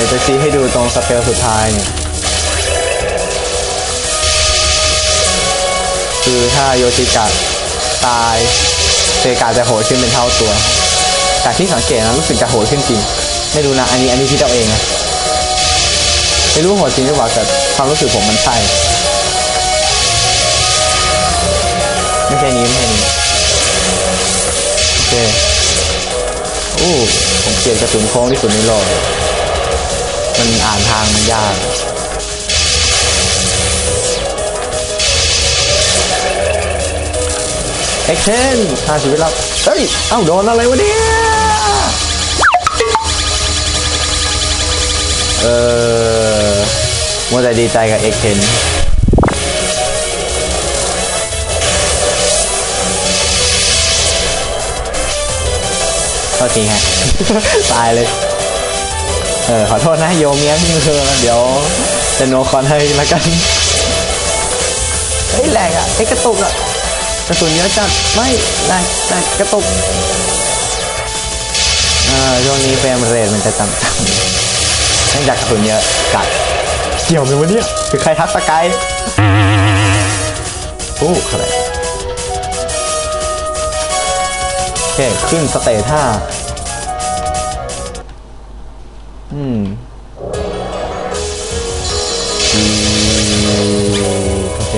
ดี๋ยวจะชี้ให้ดูตรงสเปลสุดท้ายเนี่ยคือถ้าโยชิกะตายเซกาจะโหดขึ้นเป็นเท่าตัวจากที่สังเกตนะรู้สึกจะโหดขึ้นจริง ไม่รู้นะ อันนี้อันนี้คิดเอาเองนะไม่รู้โหดจริงหรือเปล่าแต่ความรู้สึกผมมันใช่ไม่ใช่นี้ไม่ใช่นี้โอเคโอ้ผมเกลียดกระสุนโค้งที่สุดในโลก มันอ่านทางมันยากเอ็กเทนห้าชีวิตแล้วเฮ้ย เอ้าโดนอะไรวะเนี่ย เออมัวแต่ดีใจกับเอ็กเทนก็จริงฮะ ตายเลย เออขอโทษนะโยมเมียงเออเดี๋ยวจะโนคอนให้แล้วกันเฮ้ยแหลกอะไอ้กระตุกอะกระสุนเยอะจัดไม่ได้ได้กระตุกเออช่วงนี้เฟรมเรทมันจะต่ำๆเนื่องจากกระสุนเยอะกัดเกี่ยวไหมวะเนี่ยคือใครทักสกายโอ้อะไรโอเคขึ้นสเตทห้า อืมโอเค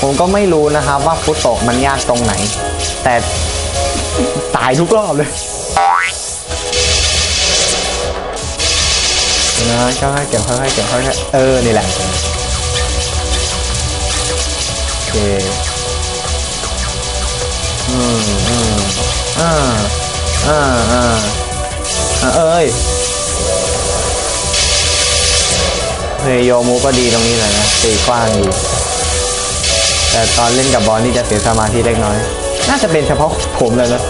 ผมก็ไม่รู้นะครับว่าฟุตโตะมันยากตรงไหน แต่ตายทุกรอบเลย นะค่อยๆเก็บค่อยๆเก็บค่อยๆเออ นี่แหละ โอเค อืมอืมอ่า อ่าอ่าอ่าเอ้ยเฮยโยมูก็ดีตรงนี้แหละนะตีกว้างดีแต่ตอนเล่นกับบอลนี่จะเสียสมาธิเล็กน้อย น่าจะเป็นเฉพาะผมเลยนะ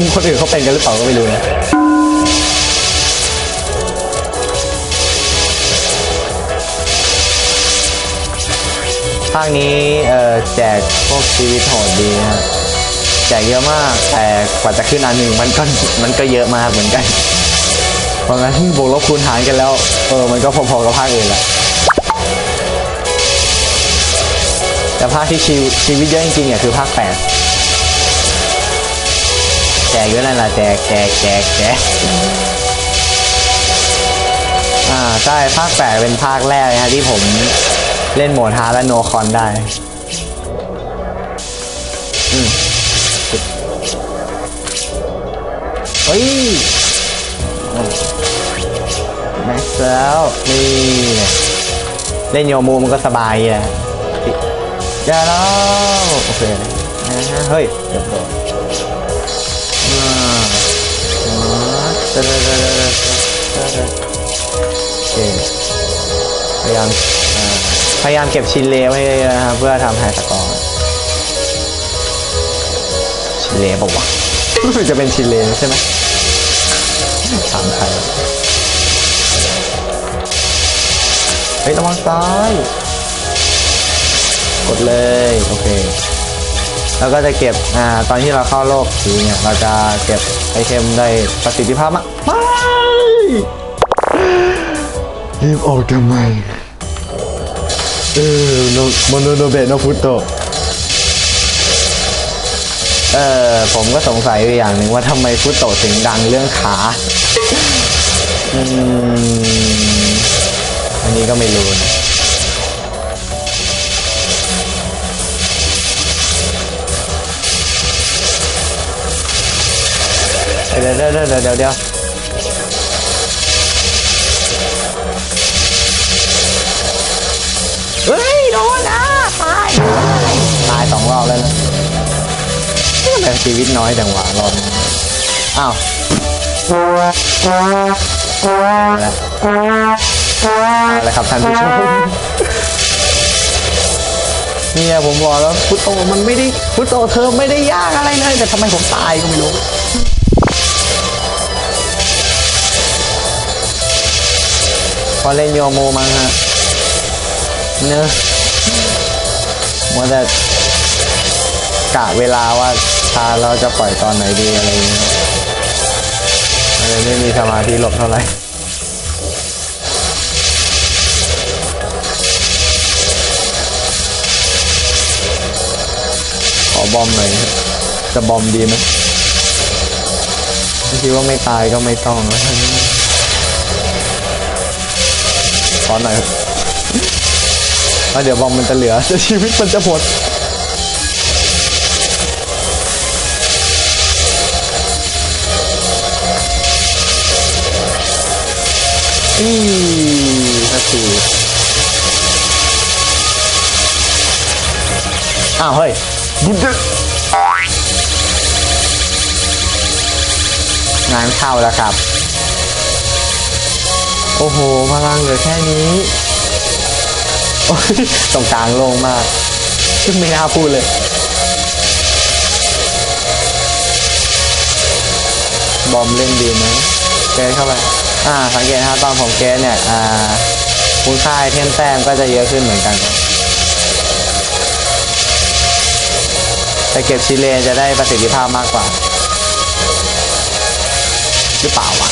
มีคนอื่นเขาเป็นกันหรือเปล่าก็ไม่รู้นะ ภาคนี้แจกพวกชีวิตโหดดีนะฮะแจกเยอะมากแต่กว่าจะขึ้นอันหนึ่งมันก็มันก็เยอะมากเหมือนกันเพราะงั้นบวกลบคูณหารกันแล้วเออมันก็พอๆกับภาคอื่นแหละแต่ภาคที่ชีวิตชีวิตเยอะจริงๆเนี่ยคือภาคแปดแจกเยอะนั่นแหละแจกแจกแจกแจกอ่าใช่ภาคแปดเป็นภาคแรกนะฮะที่ผม เล่นโหมดฮาร์และโนคอนได้อืมเฮ้ยแม็กซ์แล้วนี่เล่นโยมูมันก็สบายอะอย่าแล้วโอเคนะฮะเฮ้ยเดี๋ยวโดนอ่าอ่าเดยวเดี๋ยวเดี๋ยวเดี๋ยวเดี๋ยวเดี๋ยวโอเคพยายาม พยายามเก็บชิ้นเลวไว้เยอะๆนะครับ เพื่อทำไฮสกอร์ชิ้นเลวปะวะรู้สึกจะเป็นชิ้นเลวใช่ไหมถามใครเฮ้ยระวังซ้ายกดเลยโอเคแล้วก็จะเก็บอ่าตอนที่เราเข้าโลกสีเนี่ยเราจะเก็บไอเทมได้ประสิทธิภาพมากไม่รีบออกทำไม เออโมโนโนเบะโนฟุตโตเออผมก็สงสัยอยู่อย่างหนึ่งว่าทำไมฟุตโตถึงดังเรื่องขาอืมอันนี้ก็ไม่รู้นะเดี๋ยวเดี๋ยวเดี๋ยวเดี๋ยว ชีวิตน้อยจังหวะรอบนี้อ้าวแล้วครับท่านผู้ชมเนี่ยผมบอกแล้วพุทโตมันไม่ได้พุทโตเธอไม่ได้ยากอะไรเลยแต่ทำไมผมตายก็ไม่รู้พอเล่นโยโมมั้งฮะเนอะมัวแต่กะเวลาว่า ชาเราจะปล่อยตอนไหนดีอะไรอย่างเงี้ยไม่มีสมาธิหลบเท่าไหร่ขอบอมหน่อยจะบอมดีไหมคิดว่าไม่ตายก็ไม่ต้องแล้วขอหน่อยเถอะเพราะเดี๋ยวบอมมันจะเหลือแต่ชีวิตมันจะหมด อีสักทีอ้าวเฮ้ยบุดงานเข้าแล้วครับ โอ้โห พลังเหลือแค่นี้โอ้ยตรงกลางโล่งมากซึ่งไม่น่าพูดเลย บอมเล่นดีไหมเกสเข้าไป อ่าสังเกตนะครับตอนผมเกสเนี่ยอ่าคุณค่าไอเทมแต้มก็จะเยอะขึ้นเหมือนกันครับแต่เก็บชิเลจะได้ประสิทธิภาพมากกว่าหรือเปล่าวะ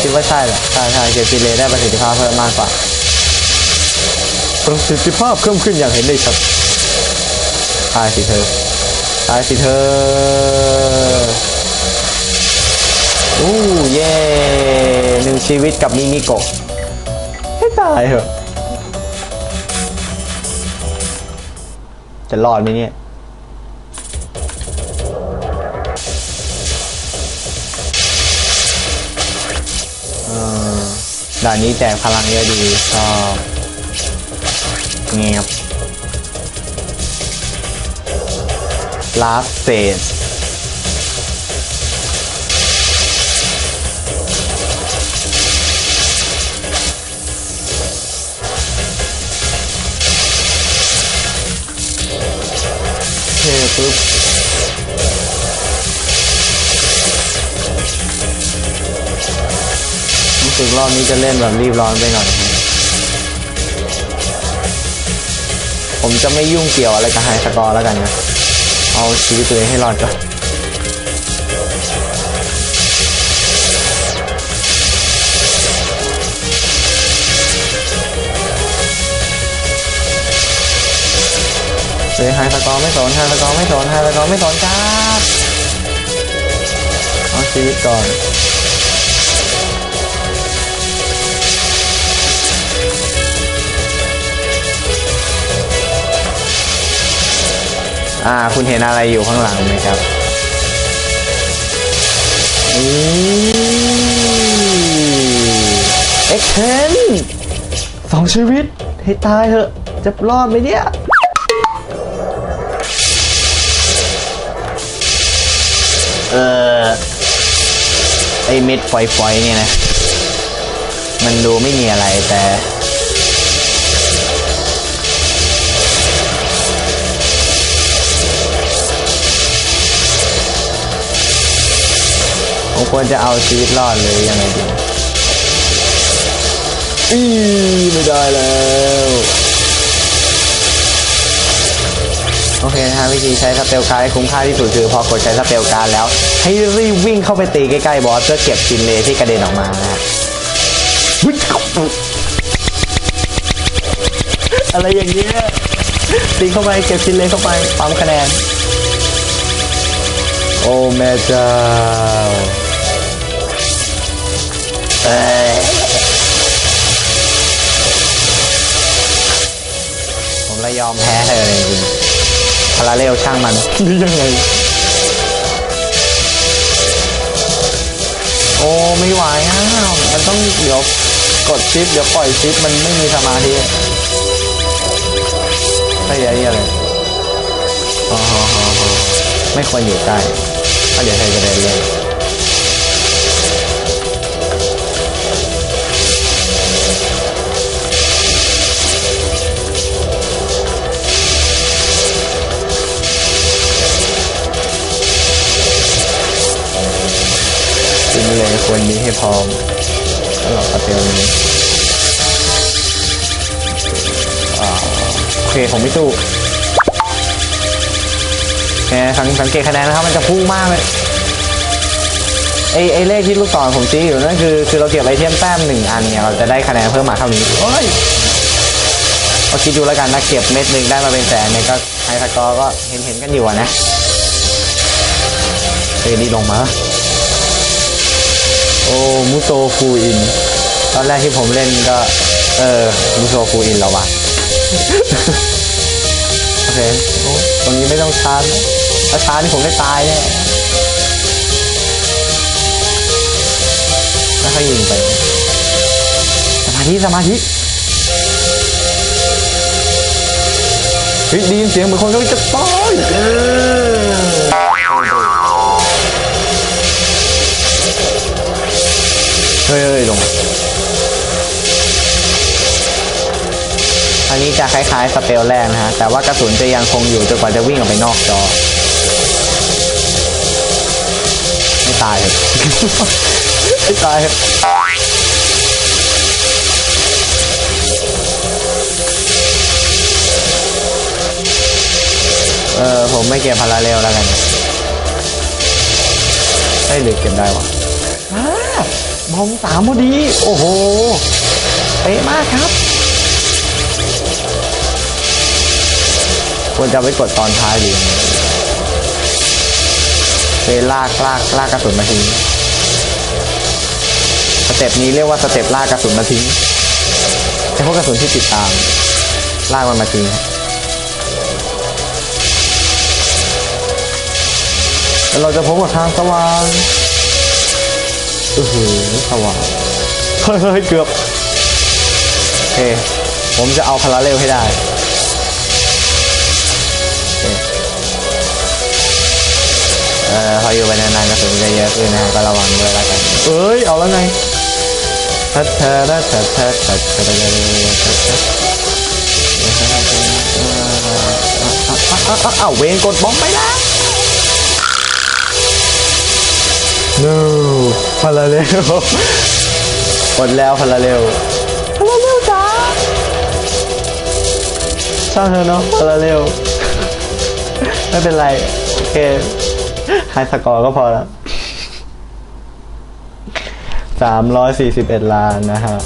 คิดว่าใช่แหละใช่ใช่เก็บชิเลได้ประสิทธิภาพเพิ่มมากกว่า ประสิทธิภาพเพิ่มขึ้นอย่างเห็นได้ชัดตายสิเธอตายสิเธอ อู้เย่หนึ่ง ชีวิตกับมิมิโกะให้ตายเหอะจะรอดไหมเนี่ยเออด่านนี้แจกพลังเยอะดีชอบเงียบ last phase โอ รอบนี้จะเล่นแบบรีบร้อนไปหน่อย ผมจะไม่ยุ่งเกี่ยวอะไรกับไฮสกอร์แล้วกันนะ เอาชีวิตตัวเองให้รอดก่อนเฮ้ยไฮสกอร์ไม่สนไฮสกอร์ไม่สนไฮสกอร์ไม่สนครับเอาชีวิตก่อน อ่า คุณเห็นอะไรอยู่ข้างหลังไหมครับเอ็กเทนสองชีวิต ให้ตายเถอะ จะรอดไหมเนี่ยเออไอเม็ดฝอยๆเนี่ยนะ มันดูไม่มีอะไรแต่ ควรจะเอาชีวิตรอดเลยยังไงดีอีไม่ได้แล้ว โอเคนะฮะวิธีใช้สเปลการ์ดคุ้มค่าที่สุดคือพอกดใช้สเปลการ์ดแล้ว ให้รีบวิ่งเข้าไปตีใกล้ๆบอสเพื่อเก็บชินเลที่กระเด็นออกมานะฮะอะไรอย่างเงี้ยตีเข้าไปเก็บชินเลเข้าไปปั๊มคะแนน โอ้แม่เจ้า ผมละยอมแพ้เธอเลยจริงพาราเรลช่างมันหรือยังไง โอ้ไม่ไหวอ้าวมันต้องเดี๋ยวกดชิปเดี๋ยวปล่อยชิปมันไม่มีสมาธิใช่ยัยอะไรอ๋อฮะฮะฮะไม่ควรอยู่ใกล้เพราะเดี๋ยวเธอจะเดินเล่น ลนี้ให้พร้อมตลอดเราก็เตินี้โอเคของพี่ตู้นะสังสังเกตคะแนนนะครับ มันจะพุ่งมากเลยไอไอเลขที่ลูกศรผมจี้อยู่นั่นคือคือเราเก็บไอเทมแต้มหนึ่งอันเนี่ยเราจะได้คะแนนเพิ่มมาเท่านี้โอ้ยเราคิดดูแล้วกันนะเก็บเม็ดหนึ่งได้มาเป็นแสนเนี่ยก็ไฮสกอร์ก็เห็นเห็นกันอยู่นะเฮ้ยนี่ลงมา โอ้มุโซฟูอิน ตอนแรกที่ผมเล่นก็ เออ มุโซฟูอินแล้ววะโอเคตรงนี้ไม่ต้องชาร์จถ้าชาร์จนี่ผมได้ตายแน่แล้วค่อยยิงไป สมาธิ สมาธิเฮ้ยดีนเสียงเหมือนคนกำลังจะตายเออเฮ้ยเฮ้ยลง อันนี้จะคล้ายๆสเปลแรกนะฮะ แต่ว่ากระสุนจะยังคงอยู่จนกว่าจะวิ่งออกไปนอกจอ ไม่ตายเลยไม่ตายเออผมไม่เก็บพาราเรลแล้วกันไอ้หรือเก็บได้วะ บอมสามพอดี โอ้โห เป๊ะมากครับ ควรจะไปกดตอนท้ายดีไปลากลากลากกระสุนมาทิ้งสเต็ปนี้เรียกว่าสเต็ปลากกระสุนมาทิ้งไอ้พวกกระสุนที่ติดตาม ลากมันมาทิ้งแล้วเราจะพบกับทางสว่าง อือหือสว่างเฮ้ยเฮ้ยเกือบโอเคผมจะเอาพาราเรลให้ได้เออพออยู่ไปนานๆกระสุนจะเยอะขึ้นนะฮะก็ระวังด้วยแล้วกันเอ้ย เอาแล้วไงทัดเธอทัดเธอทัดเธอทัดเธอทัดเธออ้าวเวนกดบอมไปแล้ว no พาราเรลกดแล้วพาราเรลพาราเรลจ้าช่างเธอะเนาะพาราเรลไม่เป็นไร โอเคไฮสกอร์ก็พอแล้วสามร้อยสี่สิบเอ็ดล้านนะฮะ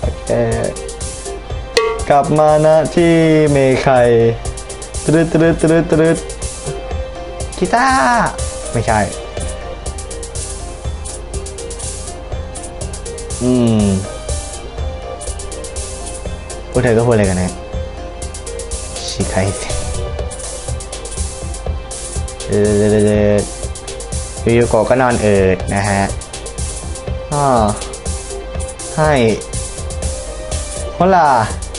โอเคกลับมานะที่เมไคตรึดตรึดตรึดตรึดกีตาร์ไม่ใช่ อืมพวกเธอก็พูดอะไรกันนะชิคายเออยูโกก็นอนเอิดนะฮะก็ให้โฮล่า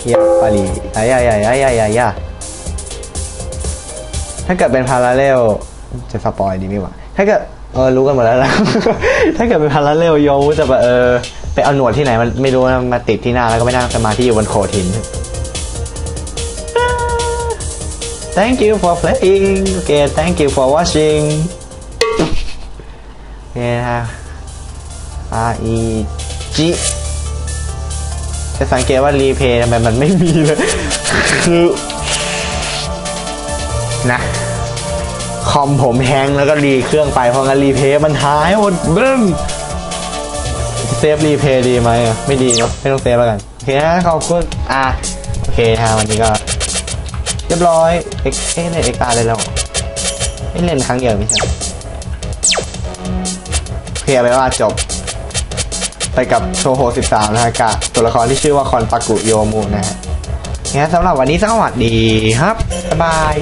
อย่าปารีอย่าอย่าอย่าอย่าอย่าอย่าถ้าเกิดเป็นพาราเรลจะสปอยดีไม่หว่ถ้าเกิดเออรู้กันหมดแล้วนะ ถ้าเกิดเป็นพาราเรลโยจะแบบเออ ไปเอาหนวดที่ไหนมันไม่รู้นะมาติดที่หน้าแล้วก็ไปนั่งสมาธิอยู่บนโขดหิน Thank you for playing. Okay, thank you for watching. เนี่ยนะฮะ R E G จะสังเกตว่ารีเพย์ทำไมมันไม่มีเลย คือนะคอมผมแฮงแล้วก็รีเครื่องไปเพราะงั้นรีเพย์มันหายหมดบึ้ม เซฟรีเพย์ดีไหมอะไม่ดีเนาะไม่ต้องเซฟแล้วกัน โอเคนะขอบคุณอะโอเคฮะวันนี้ก็ เรียบร้อยเอ็กเอ๊ะเล่นเอ็กตาเลยแล้วเหรอไม่เล่นครั้งเดียวไม่ใช่เคลียร์ไปว่าจบ ไปกับโชโฮ13นะฮะกับตัวละครที่ชื่อว่าคอนปากุโยมูนะฮะงั้นสำหรับวันนี้สวัสดีครับ บ๊ายบาย